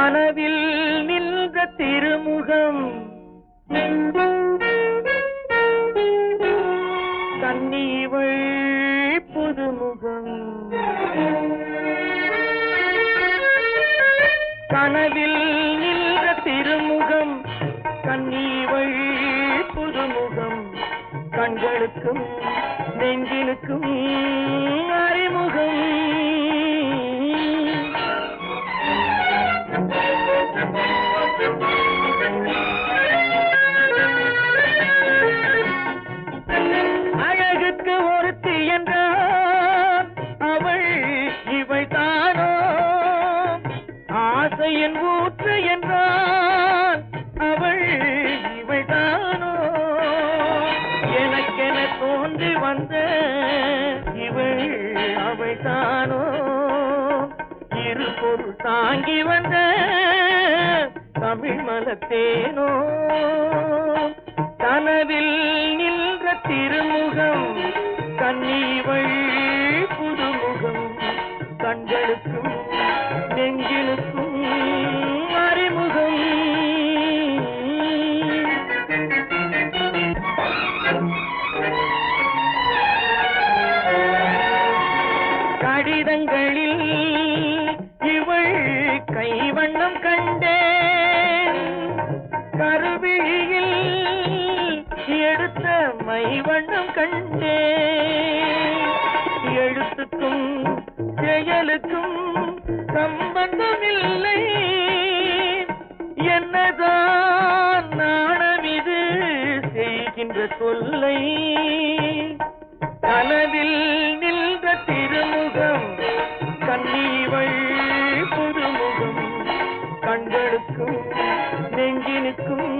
மனதில் நின்ற திருமுகம். கண்ணீவள் புதுமுகம். கனவில் நின்ற திருமுகம். கண்ணீவள் புதுமுகம். கண்களுக்கும் நெஞ்சிலுக்கும் தோன்றி வந்த இவள் அவை தானோ இரு பொருள் தாங்கி வந்த தமிழ் மலத்தேனோ? கனவில் நின்ற திருமுகம் கண்ணீவள் புதுமுகம் கண்களுக்கும் நெஞ்சிலுக்கும் அறிமுகம். கடிதங்களில் இவள் கைவண்ணம் கண்டேன். கருவிழியில் எடுத்த மைவண்ணம் கண்டேன். எழுத்துக்கும் செயலுக்கும் சம்பந்தம் இல்லை என்னதான் நாணம் இது செய்கின்ற சொல்லை கண்களுக்கும் நெஞ்சினுக்கும்